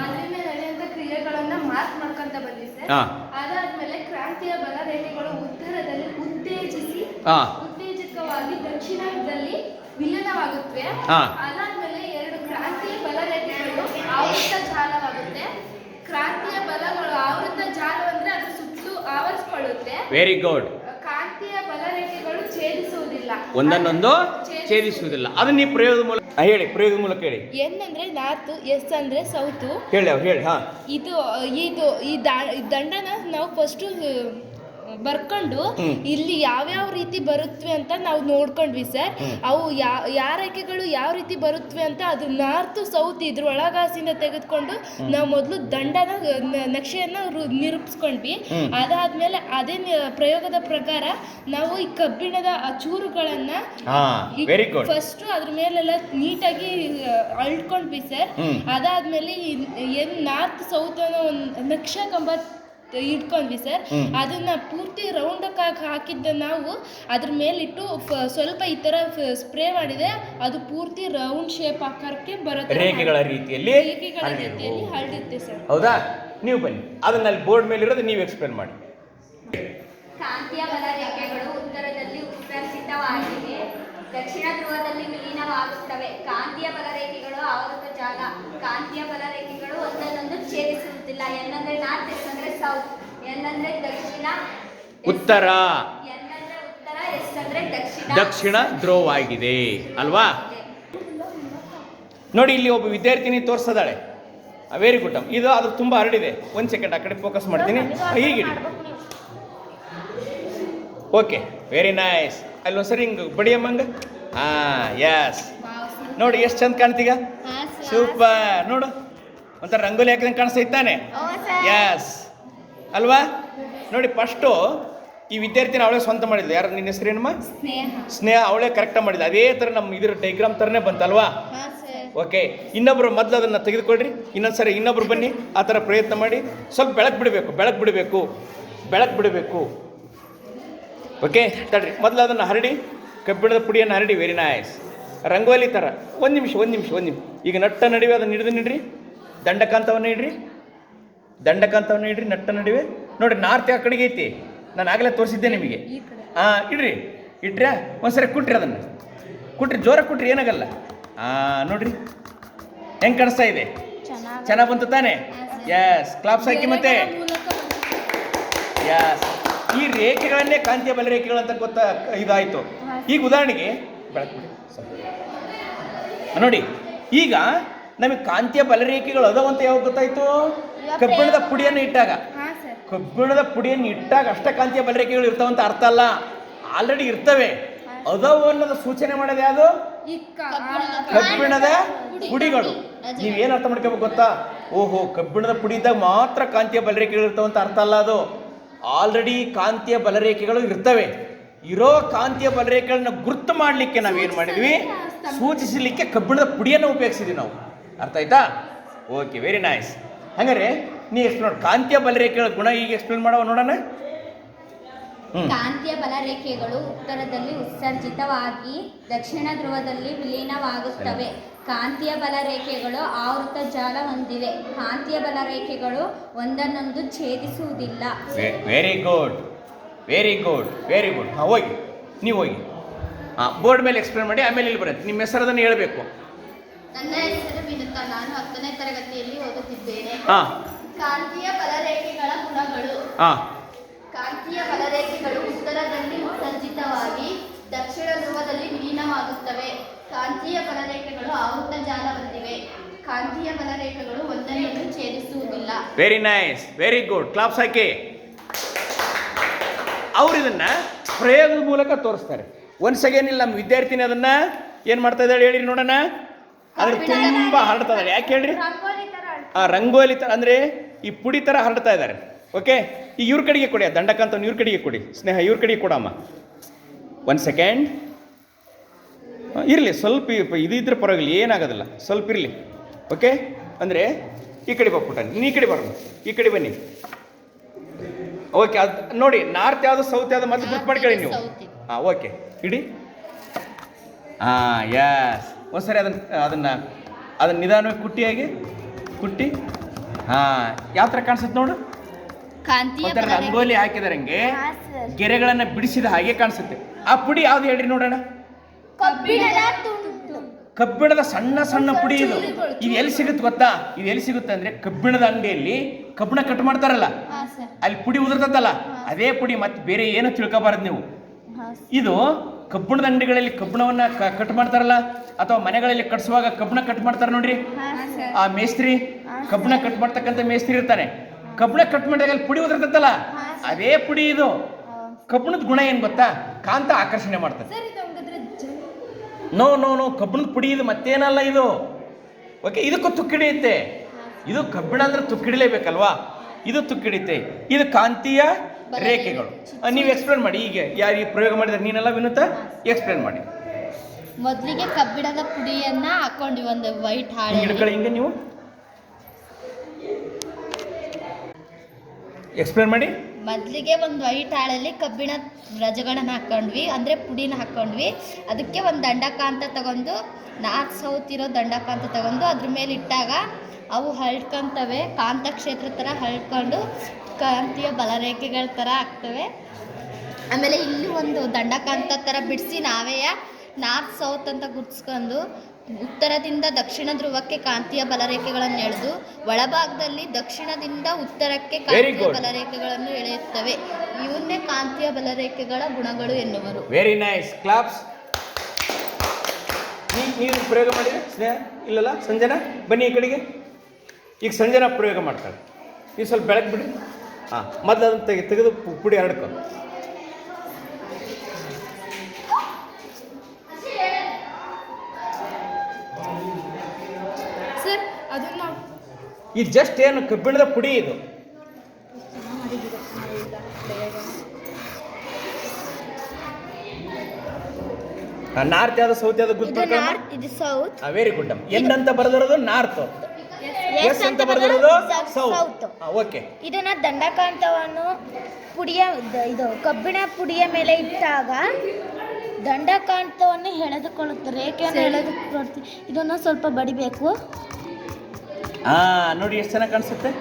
ಕ್ರಿಯೆಗಳನ್ನ ಮಾರ್ಕ್ ಮಾಡ್ಕೊಂತ ಬಂದಿದೆ ಸರ್. ಹಾ. ಅದಾದ್ಮೇಲೆ ಕ್ರಾಂತಿಯ ಬಲ ರೇಖೆಗಳು ಉತ್ತರದಲ್ಲಿ ಉತ್ತೇಜಿಸಿ ಹಾಂ. ಉತ್ತೇಜಕವಾಗಿ ದಕ್ಷಿಣದಲ್ಲಿ ವಿಲೀನವಾಗುತ್ತವೆ ಹಾ. ಅದಾದ್ಮೇಲೆ ಎರಡು ಕ್ರಾಂತಿಯ ಬಲ ರೇಖೆಗಳು ಆವೃತ ಜಾಲವಾಗುತ್ತೆ. ಕ್ರಾಂತಿಯ ಬಲಗಳು ಆವೃತ ಜಾಲ ಅಂದ್ರೆ ಸುತ್ತಲೂ ಆವರಿಸ್ಕೊಳ್ಳುತ್ತೆ. ವೆರಿ ಗುಡ್ ಕ್ರಾಂತಿಯ ಬಲ ರೇಖೆಗಳು ಛೇದಿಸುವುದಿಲ್ಲ. ಒಂದನ್ನೊಂದು ಛೇದಿಸುವುದಿಲ್ಲ. ಅದನ್ನ ನೀವು ಪ್ರಯೋಗದ ಮೂಲಕ ಹೇಳಿ ಪ್ರಯೋಗದ ಮೂಲಕ ಹೇಳಿ. ಎನ್ ಅಂದ್ರೆ ನಾರ್ತ್ ಎಸ್ ಅಂದ್ರೆ ಸೌತು. ಹೇಳಿ ಅವ್ರು ಹೇಳಿ ಹಾ. ಇದು ಇದು ಈ ದಂಡನ ನಾವು ಫಸ್ಟು ಬರ್ಕೊಂಡು. ಇಲ್ಲಿ ಯಾವ್ಯಾವ ರೀತಿ ಬರುತ್ತವೆ ಅಂತ ನಾವು ನೋಡ್ಕೊಂಡ್ವಿ ಸರ್. ಅವು ಯಾ ಯಾವ ರೇಖೆಗಳು ಯಾವ ರೀತಿ ಬರುತ್ತವೆ ಅಂತ ಅದು ನಾರ್ತ್ ಸೌತ್ ಇದ್ರ ಒಳಗಾಸಿಂದ ತೆಗೆದುಕೊಂಡು ನಾವು ಮೊದಲು ದಂಡನ ನಕ್ಷೆಯನ್ನ ನಿರೂಪಿಸ್ಕೊಂಡ್ವಿ. ಅದಾದ್ಮೇಲೆ ಅದೇ ಪ್ರಯೋಗದ ಪ್ರಕಾರ ನಾವು ಈ ಕಬ್ಬಿಣದ ಚೂರುಗಳನ್ನ ಫಸ್ಟ್ ಅದ್ರ ಮೇಲೆಲ್ಲ ನೀಟಾಗಿ ಅಳ್ಕೊಂಡ್ವಿ ಸರ್. ಅದಾದ್ಮೇಲೆ ಏನ್ ನಾರ್ತ್ ಸೌತ್ ಅನ್ನೋ ಒಂದು ನಕ್ಷ ಕಂಬ ಇಟ್ಕೊಂಡ್ವಿ ಸರ್. ಅದನ್ನ ಪೂರ್ತಿ ರೌಂಡ್ ಹಾಕಿದ್ದ ನಾವು ಅದ್ರ ಮೇಲಿಟ್ಟು ಸ್ವಲ್ಪ ಈ ತರ ಸ್ಪ್ರೇ ಮಾಡಿದೆ ಅದು ಪೂರ್ತಿ ರೌಂಡ್ ಶೇಪ್ ಆಕಾರಕ್ಕೆ ಬರುತ್ತೆ ರೇಖೆಗಳ ರೀತಿಯಲ್ಲಿ ರೇಖೆಗಳ ರೀತಿಯಲ್ಲಿ ಹರಡುತ್ತೆ ಸರ್. ಹೌದಾ? ನೀವು ಬನ್ನಿ. ಅದನ್ನ ಅಲ್ಲಿ ಬೋರ್ಡ್ ಮೇಲೆ ಇರೋದು ನೀವು ಎಕ್ಸ್ಪ್ಲೇನ್ ಮಾಡಿ. ಕಾಂತೀಯ ಬಲ ರೇಖೆಗಳು ಉತ್ತರದಲ್ಲಿ ಉತ್ಸರ್ಜಿತವಾಗಿವೆ ದಕ್ಷಿಣ ಧ್ರುವದಲ್ಲಿ ವಿಲೀನವಾಗುತ್ತವೆ. ಕಾಂತೀಯ ಬಲ ರೇಖೆಗಳು ಆವೃತ ಜಾಗ ಕಾಂತೀಯ ಬಲ ರೇಖೆಗಳು ಒಂದನ್ನೊಂದು ಛೇದಿಸುವುದಿಲ್ಲ. ಏನಂದ್ರೆ ನಾರ್ತ್ ಅಂದ್ರೆ ಸೌತ್ ಎನ್ ಅಂದ್ರೆ ದಕ್ಷಿಣ ಉತ್ತರ. ಎನ್ ಅಂದ್ರೆ ಉತ್ತರ ಎಸ್ ಅಂದ್ರೆ ದಕ್ಷಿಣ. ದಕ್ಷಿಣ ಧ್ರುವವಾಗಿದೆ ಅಲ್ವಾ? ನೋಡಿ ಇಲ್ಲಿ ಒಬ್ಬ ವಿದ್ಯಾರ್ಥಿನಿ ತೋರಿಸದಾಳೆ. ವೆರಿ ಗುಡ್ ಇದು ಅದು ತುಂಬ ಹರಡಿದೆ. ಒಂದು ಸೆಕೆಂಡ್ ಆ ಕಡೆ ಫೋಕಸ್ ಮಾಡ್ತೀನಿ. ಹೀಗಿಡಿ ಓಕೆ ವೆರಿ ನೈಸ್ ಅಲ್ಲಿ ಒಂದ್ಸರಿ ಹಿಂಗೆ ಬಡಿಯಮ್ಮಂಗ ಹಾಂ ಎಸ್ ನೋಡಿ ಎಷ್ಟು ಚಂದ ಕಾಣ್ತೀಗ? ಸೂಪರ್ ನೋಡು. ಒಂಥರ ರಂಗೋಲಿ ಹಾಕಿದಂಗೆ ಕಾಣಿಸ್ತಾನೆ ಎಸ್ ಅಲ್ವಾ? ನೋಡಿ ಫಸ್ಟು ಈ ವಿದ್ಯಾರ್ಥಿನ ಅವಳೇ ಸ್ವಂತ ಮಾಡಿದ್ಲು. ಯಾರು? ನಿನ್ನ ಹೆಸರೇನಮ್ಮ ಸ್ನೇಹ. ಸ್ನೇಹ. ಅವಳೇ ಕರೆಕ್ಟಾಗಿ ಮಾಡಿದ್ಲು. ಅದೇ ಥರ ನಮ್ಮ ಇದ್ರ ಡೈಗ್ರಾಮ್ ಥರನೇ ಬಂತಲ್ವಾ ಓಕೆ ಇನ್ನೊಬ್ರು ಮೊದಲು ಅದನ್ನು ತೆಗೆದುಕೊಳ್ರಿ. ಇನ್ನೊಂದ್ಸರಿ ಇನ್ನೊಬ್ರು ಬನ್ನಿ. ಆ ಥರ ಪ್ರಯತ್ನ ಮಾಡಿ. ಸ್ವಲ್ಪ ಬೆಳಕು ಬಿಡಬೇಕು ಬೆಳಕು ಬಿಡಬೇಕು ಬೆಳಕು ಬಿಡಬೇಕು. ಓಕೆ ತಡ್ರಿ. ಮೊದಲು ಅದನ್ನು ಹರಡಿ ಕಬ್ಬಿಣದ ಪುಡಿಯನ್ನು ಹರಡಿ. ವೆರಿ ನೈಸ್ ರಂಗೋಲಿ ಥರ. ಒಂದು ನಿಮಿಷ ಒಂದು ನಿಮಿಷ ಒಂದು ನಿಮಿಷ. ಈಗ ನಟ್ಟ ನಡುವೆ ಅದನ್ನು ಹಿಡಿದು ನಿಡ್ರಿ. ದಂಡಕಾಂತವನ್ನು ಇಡ್ರಿ ದಂಡಕಾಂತವನ್ನು ಇಡ್ರಿ ನಟ್ಟ ನಡುವೆ. ನೋಡಿ ನಾರ್ತ್ ಯಾವ ಕಡೆಗೆ ಐತಿ? ನಾನು ಆಗಲೇ ತೋರಿಸಿದ್ದೆ ನಿಮಗೆ. ಹಾಂ ಇಡ್ರಿ. ಇಟ್ರೆ ಒಂದ್ಸರಿ ಕುಟ್ರಿ ಅದನ್ನು. ಕುಟ್ರಿ ಜೋರ ಕುಟ್ರಿ ಏನಾಗಲ್ಲ. ಹಾಂ ನೋಡ್ರಿ. ಹೆಂಗೆ ಕಾಣಿಸ್ತಾ ಇದೆ? ಚೆನ್ನಾಗಿ ಚೆನ್ನಾಗಿ ಬಂತು ತಾನೆ? ಎಸ್ ಕ್ಲಾಪ್ಸ್ ಹಾಕಿ ಮತ್ತೆ? ಎಸ್ ಈ ರೇಖೆಗಳನ್ನೇ ಕಾಂತಿಯ ಬಲ ರೇಖೆಗಳು ಅಂತ ಗೊತ್ತಾ ಇದಾಯಿತು. ಈಗ ಉದಾಹರಣೆಗೆ ಬೆಳಕು ನೋಡಿ ಈಗ ನಮಗೆ ಕಾಂತಿಯ ಬಲರೇಖೆಗಳು ಅದಾವಂತ ಯಾವಾಗ ಗೊತ್ತಾಯ್ತು? ಕಬ್ಬಿಣದ ಪುಡಿಯನ್ನು ಇಟ್ಟಾಗ. ಹಾ ಸರ್. ಕಬ್ಬಿಣದ ಪುಡಿಯನ್ನು ಇಟ್ಟಾಗ ಅಷ್ಟ ಕಾಂತಿಯ ಬಲರೇಖೆಗಳು ಇರ್ತಾವಂತ ಅರ್ಥ ಅಲ್ಲ. ಆಲ್ರೆಡಿ ಇರ್ತವೆ. ಅದಾವು ಅನ್ನೋದು ಸೂಚನೆ ಮಾಡೋದು ಯಾವುದು? ಕಬ್ಬಿಣದ ಪುಡಿಗಳು. ನೀವೇನು ಅರ್ಥ ಮಾಡ್ಕೋಬೇಕು ಗೊತ್ತಾ? ಓಹೋ ಕಬ್ಬಿಣದ ಪುಡಿ ಇದ್ದಾಗ ಮಾತ್ರ ಕಾಂತಿಯ ಬಲರೇಖೆಗಳು ಇರ್ತಾವಂತ ಅರ್ಥ ಅಲ್ಲ ಅದು. ಆಲ್ರೆಡಿ ಕಾಂತಿಯ ಬಲರೇಖೆಗಳು ಇರ್ತವೆ. ಇರೋ ಕಾಂತಿಯ ಬಲರೇಖೆಗಳನ್ನ ಗುರುತು ಮಾಡಲಿಕ್ಕೆ ನಾವೇನು ಮಾಡಿದ್ವಿ? ಸೂಚಿಸಲಿಕ್ಕೆ ಕಬ್ಬಿಣದ ಪುಡಿಯನ್ನು ಉಪಯೋಗಿಸಿದ್ವಿ ನಾವು. ಅರ್ಥ ಆಯ್ತಾ? ಓಕೆ ವೆರಿ ನೈಸ್ ಹಂಗಾರೆ ನೀ ಎಕ್ಸ್ಪ್ಲೇನ್ ಕಾಂತೀಯ ಬಲರೇಖೆಗಳ ಗುಣ ಈಗ ಎಕ್ಸ್ಪ್ಲೇನ್ ಮಾಡವ ನೋಡೋಣ? ಕಾಂತ್ಯ ಕಾಂತೀಯ ಬಲರೇಖೆಗಳು ಉತ್ತರದಲ್ಲಿ ಉತ್ಸರ್ಜಿತವಾಗಿ ದಕ್ಷಿಣ ಧ್ರುವದಲ್ಲಿ ವಿಲೀನವಾಗುತ್ತವೆ. ಕಾಂತೀಯ ಬಲರೇಖೆಗಳು ಆವೃತ ಜಾಲ ಹೊಂದಿವೆ. ಕಾಂತೀಯ ಬಲರೇಖೆಗಳು ಒಂದನ್ನೊಂದು ಛೇದಿಸುವುದಿಲ್ಲ. Very good very good very good ಹಾಂ ಹೋಗಿ. ನೀವು ಹೋಗಿ. ಹಾಂ ಬೋರ್ಡ್ ಮೇಲೆ ಎಕ್ಸ್ಪ್ಲೇನ್ ಮಾಡಿ ಆಮೇಲೆ ಇಲ್ಲಿ ಬರುತ್ತೆ. ನಿಮ್ಮ ಹೆಸರದನ್ನು ಹೇಳಬೇಕು. ನನ್ನ ಹೆಸರು ವಿನುತಾ. ನಾನು ಹತ್ತನೇ ತರಗತಿಯಲ್ಲಿ ಓದುತ್ತಿದ್ದೇನೆ. ಹಾಂ. ಕಾಂತೀಯ ಬಲರೇಖೆಗಳ ಗುಣಗಳು. ಹಾ. ಕಾಂತೀಯ ಬಲರೇಖೆಗಳು ಉತ್ತರದಲ್ಲಿ ಉತ್ಸರ್ಜಿತವಾಗಿ ದಕ್ಷಿಣ ಧ್ರುವದಲ್ಲಿ ವಿಲೀನವಾಗುತ್ತವೆ. ಕಾಂತೀಯ ಬಲರೇಖೆಗಳು ಆವೃತ್ತ ಜಾಲ ಹೊಂದಿವೆ. ಕಾಂತೀಯ ಬಲರೇಖೆಗಳು ಒಂದನೆಯನ್ನು ಛೇದಿಸುವುದಿಲ್ಲ. Very nice very good claps ಹಾಕಿ ಅವ್ರು ಇದನ್ನ ಪ್ರಯೋಗದ ಮೂಲಕ ತೋರಿಸ್ತಾರೆ. ಒನ್ಸ್ ಅಗೇನ್ ಇಲ್ಲಿ ನಮ್ಮ ವಿದ್ಯಾರ್ಥಿನಿ ಅದನ್ನ ಏನ್ ಮಾಡ್ತಾ ಇದ್ದಾಳೆ ಹೇಳಿ ನೋಡೋಣ. ಅದ್ರ ತುಂಬಾ ಹರಡ್ತಾ ಇದ್ದಾರೆ. ಯಾಕೆ ಹೇಳ್ರಿ? ಆ ರಂಗೋಲಿ ತರ ಅಂದ್ರೆ ಈ ಪುಡಿ ತರ ಹರಡ್ತಾ ಇದ್ದಾರೆ. ಓಕೆ ಈ ಇವ್ರ ಕಡೆಗೆ ಕೊಡಿ ಆ ದಂಡಕಂತ ಇವ್ರ ಕಡೆಗೆ ಕೊಡಿ. ಸ್ನೇಹ ಇವ್ರ ಕಡೆಗೆ ಕೊಡಮ್ಮ. ಒನ್ ಸೆಕೆಂಡ್ ಇರಲಿ ಸ್ವಲ್ಪ ಇದಿದ್ರೆ ಪರವಾಗಿಲ್ಲ ಏನಾಗೋದಿಲ್ಲ. ಸ್ವಲ್ಪ ಇರಲಿ. ಓಕೆ ಅಂದರೆ ಈ ಕಡೆ ಬಪ್ಪುಟ ನೀ ಈ ಕಡೆ ಬರೋಣ ಈ ಕಡೆ ಬನ್ನಿ. ಓಕೆ ಅದು ನೋಡಿ ನಾರ್ತ್ ಯಾವುದು ಸೌತ್ ಯಾವುದು ಮತ್ತೆ ಗುರ್ತು ಮಾಡ್ಕೊಳ್ಳಿ ನೀವು. ಹಾಂ ಓಕೆ ಇಡಿ. ಹಾಂ ಯಸ್ ಒಂದ್ಸರಿ ಅದನ್ನ ಅದನ್ನ ಅದನ್ನ ನಿಧಾನವಾಗಿ ಕುಟ್ಟಿಯಾಗಿ ಕುಟ್ಟಿ ಹಾಂ ಯಾವ ಥರ ಕಾಣಿಸುತ್ತೆ ನೋಡು. ಒಂಥರ ರಂಗೋಲಿ ಹಾಕಿದಾರೆ ಹಂಗೆ ಗೆರೆಗಳನ್ನ ಬಿಡಿಸಿದ ಹಾಗೆ ಕಾಣಿಸುತ್ತೆ. ಆ ಪುಡಿ ಯಾವ್ದು ಹೇಳ್ರಿ ನೋಡೋಣ. ಕಬ್ಬಿಣದ ಸಣ್ಣ ಸಣ್ಣ ಪುಡಿ ಇದು. ಇದು ಎಲ್ಲಿ ಸಿಗುತ್ತೆ ಗೊತ್ತಾ? ಇದು ಎಲ್ಲಿ ಸಿಗುತ್ತೆ ಅಂದ್ರೆ ಕಬ್ಬಿಣದ ಅಂಗಡಿಯಲ್ಲಿ ಕಬ್ಬಿಣ ಕಟ್ ಮಾಡ್ತಾರಲ್ಲ. ಅಲ್ಲಿ ಪುಡಿ ಉದುರ್ತದಲ್ಲ. ಅದೇ ಪುಡಿ ಮತ್ತೆ ಬೇರೆ ಏನು ತಿಳ್ಕೊಬಾರದು ನೀವು. ಇದು ಕಬ್ಬಿಣದ ಅಂಗಡಿಗಳಲ್ಲಿ ಕಬ್ಬಿಣವನ್ನು ಕ- ಕಟ್ ಮಾಡ್ತಾರಲ್ಲ? ಅಥವಾ ಮನೆಗಳಲ್ಲಿ ಕಟ್ಸುವಾಗ ಕಬ್ಬಿಣ ಕಟ್ ಮಾಡ್ತಾರೆ ನೋಡ್ರಿ? ಆ ಮೇಸ್ತ್ರಿ ಕಬ್ಬಿಣ ಕಟ್ ಮಾಡ್ತಕ್ಕಂಥ ಮೇಸ್ತ್ರಿ ಇರ್ತಾನೆ. ಕಬ್ಬಿಣ ಕಟ್ ಮಾಡಿದಾಗ ಅಲ್ಲಿ ಪುಡಿ ಉದುರ್ತದಲ್ಲ? ಅದೇ ಪುಡಿ ಇದು. ಕಬ್ಬಿಣದ ಗುಣ ಏನ್ ಗೊತ್ತಾ? ಕಾಂತ ಆಕರ್ಷಣೆ ಮಾಡ್ತದೆ. ನೋ ನೋ ನೋ ಕಬ್ಬಿಣದ ಪುಡಿ ಇದು ಮತ್ತೇನಲ್ಲ ಇದು? ಓಕೆ ಇದಕ್ಕೂ ತುಕ್ಕಿಡಿಯುತ್ತೆ ಇದು ಕಬ್ಬಿಣ ಅಂದ್ರೆ ತುಕ್ಕಿಡಿಲೇಬೇಕಲ್ವಾ? ಇದು ತುಕ್ಕಿಡಿಯುತ್ತೆ ಇದು ಕಾಂತೀಯ ರೇಖೆಗಳು. ನೀವು ಎಕ್ಸ್ಪ್ಲೇನ್ ಮಾಡಿ. ಈಗ ಯಾರು ಈ ಪ್ರಯೋಗ ಮಾಡಿದ್ರೆ ನೀನೆಲ್ಲ ವಿನುತ? ಎಕ್ಸ್ಪ್ಲೇನ್ ಮಾಡಿ. ಮೊದಲಿಗೆ ಕಬ್ಬಿಣದ ಪುಡಿಯನ್ನ ಹಾಕೊಂಡ್ವಿ ಒಂದು ವೈಟ್ ಹಾಳೆ ಹಿಡ್ಕೊಳ್ಳಿ ಹಿಂಗೆ ನೀವು? ಎಕ್ಸ್ಪ್ಲೇನ್ ಮಾಡಿ. ಮೊದಲಿಗೆ ಒಂದು ವೈಟ್ ಹಾಳಲ್ಲಿ ಕಬ್ಬಿಣ ರಜಗಳನ್ನ ಹಾಕೊಂಡ್ವಿ ಅಂದರೆ ಪುಡಿನ ಹಾಕೊಂಡ್ವಿ. ಅದಕ್ಕೆ ಒಂದು ದಂಡಕ ಅಂತ ತಗೊಂಡು ನಾಲ್ಕು ಸೌತಿರೋ ಇರೋ ದಂಡಕಾಂತ ತಗೊಂಡು ಅದ್ರ ಮೇಲೆ ಇಟ್ಟಾಗ ಅವು ಕಾಂತ ಕಾಂತಕ್ಷೇತ್ರ ಥರ ಹಳ್ಕೊಂಡು ಕಾಂತೀಯ ಬಲರೇಖೆಗಳ ಥರ ಆಗ್ತವೆ. ಆಮೇಲೆ ಇಲ್ಲಿ ಒಂದು ದಂಡಕಾಂತ ಥರ ಬಿಡಿಸಿ ನಾವೇ ನಾರ್ತ್ ಸೌತ್ ಅಂತ ಗುರ್ಸ್ಕೊಂಡು ಉತ್ತರದಿಂದ ದಕ್ಷಿಣ ಧ್ರುವಕ್ಕೆ ಕಾಂತೀಯ ಬಲರೇಖೆಗಳನ್ನು ಎಳೆದು ಒಳಭಾಗದಲ್ಲಿ ದಕ್ಷಿಣದಿಂದ ಉತ್ತರಕ್ಕೆ ಕಾಂತೀಯ. ಬಲರೇಖೆಗಳನ್ನು ಎಳೆಯುತ್ತವೆ. ಇವನ್ನೇ ಕಾಂತೀಯ ಬಲರೇಖೆಗಳ ಗುಣಗಳು ಎನ್ನುವರು. ವೆರಿ ನೈಸ್ ಕ್ಲಾಪ್ಸ್ ನೀವು ಪ್ರಯೋಗ ಮಾಡಿದ್ರೆ ಸ್ನೇಹ? ಇಲ್ಲಲ್ಲ ಸಂಜನಾ? ಬನ್ನಿ ಈ ಕಡೆಗೆ. ಈಗ ಸಂಜನಾ ಪ್ರಯೋಗ ಮಾಡ್ತಾಳೆ ಈಗ ಸ್ವಲ್ಪ ಬೆಳಗ್ಗೆ ಬಿಡಿ. ಹಾಂ ಮೊದಲು ಅದನ್ನು ತೆಗೆ ತೆಗೆದು ಪುಡಿ ಹರಡ್ಕೊ. ಇದು ಜಸ್ಟ್ ಏನು ಕಬ್ಬಿಣದ ಪುಡಿ ಇದು. ನಾರ್ತ್ ಯಾವ್ದು ಸೌತ್ ಯಾವ್ದು ಗುಡ್ ವೆರಿ ಗುಡ್ ಎಂದಂತ ಅಂತ ಬರೆದಿರೋದು ನಾರ್ತ್. ಎಸ್ ಅಂತ ಬರೆದಿರೋದು ಸೌತ್. ಓಕೆ. ಇದನ್ನ ದಂಡಕಾಂತವನ್ನು ಪುಡಿಯ ಇದು ಕಬ್ಬಿಣ ಪುಡಿಯ ಮೇಲೆ ಇಟ್ಟಾಗ ದಂಡಕಾಂತವನ್ನು ಎಳೆದುಕೊಳ್ಳುತ್ತೆ ಏಕೆಂದ್ರೆ ಎಳೆದುಕೊಳ್ತೀವಿ ಇದನ್ನು ಸ್ವಲ್ಪ ಬಡಿಬೇಕು. ಹಾ ನೋಡಿ ಎಷ್ಟು ಚೆನ್ನಾಗಿ ಕಾಣಿಸುತ್ತೆ.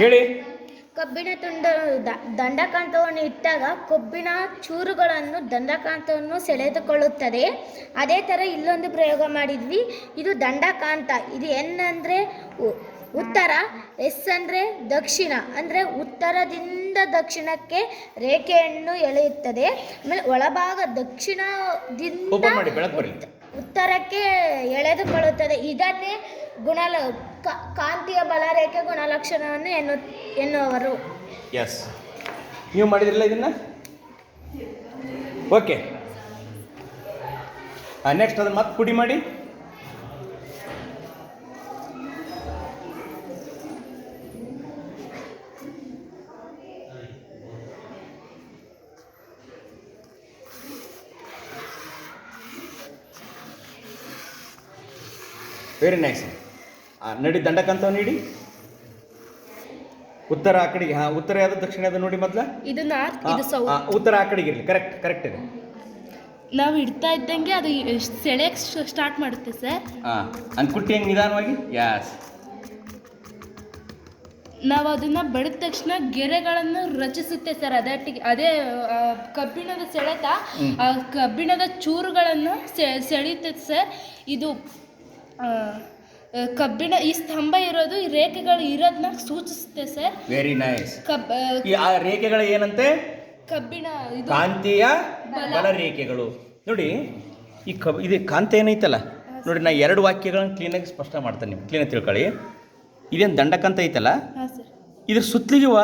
ಹೇಳಿ. ಕಬ್ಬಿಣ ತುಂಡ ದಂಡಕಾಂತವನ್ನು ಇಟ್ಟಾಗ ಕೊಬ್ಬಿನ ಚೂರುಗಳನ್ನು ದಂಡಕಾಂತವನ್ನು ಸೆಳೆದುಕೊಳ್ಳುತ್ತದೆ. ಅದೇ ಥರ ಇಲ್ಲೊಂದು ಪ್ರಯೋಗ ಮಾಡಿದ್ವಿ. ಇದು ದಂಡಕಾಂತ. ಇದು ಎನ್ ಅಂದರೆ ಉತ್ತರ ಎಸ್ ಅಂದರೆ ದಕ್ಷಿಣ. ಅಂದರೆ ಉತ್ತರದಿಂದ ದಕ್ಷಿಣಕ್ಕೆ ರೇಖೆಯನ್ನು ಎಳೆಯುತ್ತದೆ. ಆಮೇಲೆ ಒಳಭಾಗ ದಕ್ಷಿಣದಿಂದ ಉತ್ತರಕ್ಕೆ ಎಳೆದುಕೊಳ್ಳುತ್ತದೆ. ಇದನ್ನೇ ಗುಣಲ ಕಾಂತೀಯ ಬಲರೇಖೆ ಗುಣಲಕ್ಷಣವನ್ನು ಎನ್ನು, ಎನ್ನುವರು. ಎಸ್ ನೀವು ಮಾಡಿದ್ರಲ್ಲ ಇದನ್ನ? ಓಕೆ ನೆಕ್ಸ್ಟ್ ಅದನ್ನ ಮತ್ತೆ ಪುಡಿ ಮಾಡಿ. ವೆರಿ ನೈಸ್ ನಡಿ ದಂಡಕಂತ ನೀಡಿ. ಉತ್ತರ ಆ ಕಡೆಗೆ ಹಾ ಉತ್ತರ ಯಾವ್ದು ದಕ್ಷಿಣ ಯಾವ್ದು ನೋಡಿ ಮೊದ್ಲ? ಇದು ನಾರ್ತ್ ಇದು ಸೌತ್ ಉತ್ತರ ಆ ಕಡೆಗೆ ಇರಲಿ ಕರೆಕ್ಟ್ ಕರೆಕ್ಟ್ ಇದೆ. ನಾವು ಇಡ್ತಾ ಇದ್ದಂಗೆ ಅದು ಸೆಳೆಯಕ್ ಸ್ಟಾರ್ಟ್ ಮಾಡುತ್ತೆ ಸರ್. ಹಾಂ ಹಂಗೆ ಕುಟ್ಟಿ ಹೆಂಗೆ ನಿಧಾನವಾಗಿ? ಯಾಸ್ ನಾವು ಅದನ್ನ ಬಡಿದ ತಕ್ಷಣ ಗೆರೆಗಳನ್ನು ರಚಿಸುತ್ತೆ ಸರ್. ಅದಟ್ಟಿಗೆ ಅದೇ ಕಬ್ಬಿಣದ ಸೆಳೆತ ಆ ಕಬ್ಬಿಣದ ಚೂರುಗಳನ್ನು ಸೆ- ಸೆಳೆಯುತ್ತೆ ಸರ್. ಇದು ಕಬ್ಬಿಣ ಈ ಸ್ತಂಭ ಇರೋದು ಈ ರೇಖೆಗಳು ಇರೋದನ್ನ ಸೂಚಿಸುತ್ತೆ ಸರ್. ವೆರಿ ನೈಸ್ ಕಬ್ ಆ, ರೇಖೆಗಳು ಏನಂತೆ? ಕಬ್ಬಿಣ ಇದು ಕಾಂತೀಯ ಬಲ. ರೇಖೆಗಳು. ನೋಡಿ ಈ ಕಬ್ ಇದು ಕಾಂತ ಏನೈತಲ್ಲ? ನೋಡಿ ನಾ ಎರಡು ವಾಕ್ಯಗಳನ್ನು ಕ್ಲೀನಾಗಿ ಸ್ಪಷ್ಟ ಮಾಡ್ತೇನೆ ನೀವು ಕ್ಲೀನಾಗಿ ತಿಳ್ಕೊಳ್ಳಿ. ಇದೇನು ದಂಡಕಂತ ಐತಲ್ಲ? ಇದ್ರ ಸುತ್ತಲಿರುವ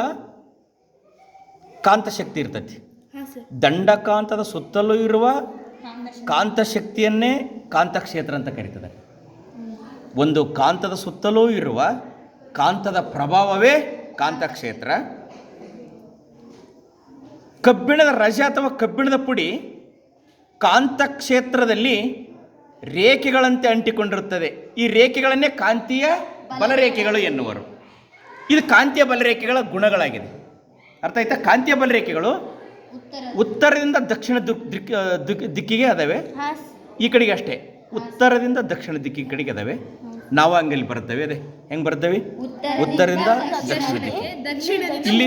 ಕಾಂತಶಕ್ತಿ ಇರ್ತೈತಿ. ಹಾಂ ಸರ್. ದಂಡಕಾಂತದ ಸುತ್ತಲೂ ಇರುವ ಕಾಂತ ಶಕ್ತಿಯನ್ನೇ ಕಾಂತಕ್ಷೇತ್ರ ಅಂತ ಕರೀತದೆ. ಒಂದು ಕಾಂತದ ಸುತ್ತಲೂ ಇರುವ ಕಾಂತದ ಪ್ರಭಾವವೇ ಕಾಂತಕ್ಷೇತ್ರ. ಕಬ್ಬಿಣದ ರಜೆ ಅಥವಾ ಕಬ್ಬಿಣದ ಪುಡಿ ಕಾಂತಕ್ಷೇತ್ರದಲ್ಲಿ ರೇಖೆಗಳಂತೆ ಅಂಟಿಕೊಂಡಿರುತ್ತದೆ. ಈ ರೇಖೆಗಳನ್ನೇ ಕಾಂತೀಯ ಬಲರೇಖೆಗಳು ಎನ್ನುವರು. ಇದು ಕಾಂತೀಯ ಬಲರೇಖೆಗಳ ಗುಣಗಳಾಗಿದೆ. ಅರ್ಥ ಆಯ್ತಾ? ಕಾಂತೀಯ ಬಲರೇಖೆಗಳು ಉತ್ತರದಿಂದ ದಕ್ಷಿಣ ದಿಕ್ ದಿಕ್ ದಿಕ್- ದಿಕ್ಕಿಗೆ ಅದಾವೆ. ಈ ಕಡೆಗೆ ಅಷ್ಟೇ. ಉತ್ತರದಿಂದ ದಕ್ಷಿಣ ದಿಕ್ಕಿನ ಕಡೆಗೆ ಅದಾವೆ ನಾವು ಹಂಗಲ್ಲಿ ಬರ್ತವೆ ಅದೇ. ಹೆಂಗೆ ಬರ್ತವೆ? ಉತ್ತರದಿಂದ ದಕ್ಷಿಣ ದಿಕ್ಕಿ ದಕ್ಷಿಣದಿಂದ ಇಲ್ಲಿ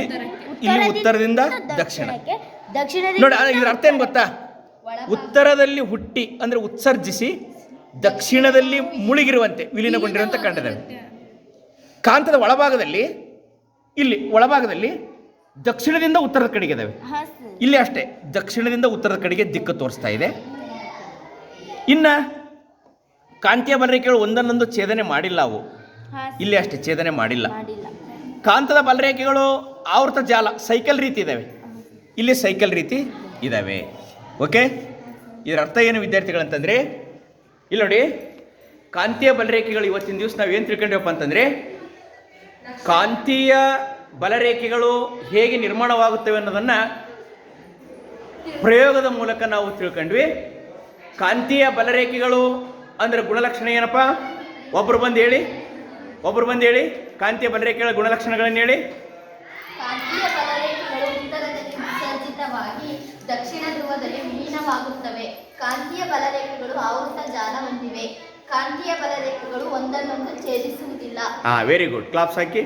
ಇಲ್ಲಿ ಉತ್ತರದಿಂದ ದಕ್ಷಿಣ. ನೋಡಿ ಇದ್ರ ಅರ್ಥ ಏನು ಗೊತ್ತಾ? ಉತ್ತರದಲ್ಲಿ ಹುಟ್ಟಿ ಅಂದ್ರೆ ಉತ್ಸರ್ಜಿಸಿ ದಕ್ಷಿಣದಲ್ಲಿ ಮುಳುಗಿರುವಂತೆ ವಿಲೀನಗೊಂಡಿರುವಂತೆ ಕಂಡಿದ್ದಾವೆ ಕಾಂತದ ಒಳಭಾಗದಲ್ಲಿ ಇಲ್ಲಿ ಒಳಭಾಗದಲ್ಲಿ ದಕ್ಷಿಣದಿಂದ ಉತ್ತರದ ಕಡೆಗೆ ಇದಾವೆ. ಇಲ್ಲಿ ಅಷ್ಟೇ ದಕ್ಷಿಣದಿಂದ ಉತ್ತರದ ಕಡೆಗೆ ದಿಕ್ಕು ತೋರಿಸ್ತಾ ಇದೆ. ಇನ್ನು ಕಾಂತೀಯ ಬಲರೇಖೆಗಳು ಒಂದನ್ನೊಂದು ಛೇದನೆ ಮಾಡಿಲ್ಲ ಅವು. ಇಲ್ಲಿ ಅಷ್ಟೇ ಛೇದನೆ ಮಾಡಿಲ್ಲ. ಮಾಡಿಲ್ಲ. ಕಾಂತದ ಬಲರೇಖೆಗಳು ಆವೃತ ಜಾಲ ಸೈಕಲ್ ರೀತಿ ಇದ್ದಾವೆ ಇಲ್ಲಿ ಸೈಕಲ್ ರೀತಿ ಇದ್ದಾವೆ ಓಕೆ ಇದರ ಅರ್ಥ ಏನು ವಿದ್ಯಾರ್ಥಿಗಳಂತಂದರೆ ಇಲ್ಲಿ ನೋಡಿ ಕಾಂತೀಯ ಬಲರೇಖೆಗಳು ಇವತ್ತಿನ ದಿವಸ ನಾವು ಏನು ತಿಳ್ಕೊಂಡ್ವಪ್ಪ ಅಂತಂದರೆ ಕಾಂತೀಯ ಬಲರೇಖೆಗಳು ಹೇಗೆ ನಿರ್ಮಾಣವಾಗುತ್ತವೆ ಅನ್ನೋದನ್ನು ಪ್ರಯೋಗದ ಮೂಲಕ ನಾವು ತಿಳ್ಕೊಂಡ್ವಿ. ಕಾಂತೀಯ ಬಲರೇಖೆಗಳು ಅಂದರೆ ಗುಣಲಕ್ಷಣ ಏನಪ್ಪ? ಒಬ್ಬರು ಬಂದು ಹೇಳಿ ಒಬ್ಬರು ಬಂದು ಹೇಳಿ ಕಾಂತೀಯ ಬಲರೇಖೆಗಳ ಗುಣಲಕ್ಷಣಗಳನ್ನು ಹೇಳಿ. ಕಾಂತೀಯ ಬಲರೇಖೆಗಳು ಉತ್ತರದಲ್ಲಿ ವಿಸರ್ಜಿತವಾಗಿ ದಕ್ಷಿಣ ಧ್ರುವದಲ್ಲಿ ವಿಲೀನವಾಗುತ್ತವೆ. ಕಾಂತೀಯ ಬಲರೇಖೆಗಳು ಆವೃತ ಜಾಲ ಹೊಂದಿವೆ. ಕಾಂತೀಯ ಬಲರೇಖೆಗಳು ಒಂದನ್ನೊಂದು ಛೇದಿಸುವುದಿಲ್ಲ. ಹಾಂ ವೆರಿ ಗುಡ್ ಕ್ಲಾಪ್ಸ್ ಹಾಕಿ.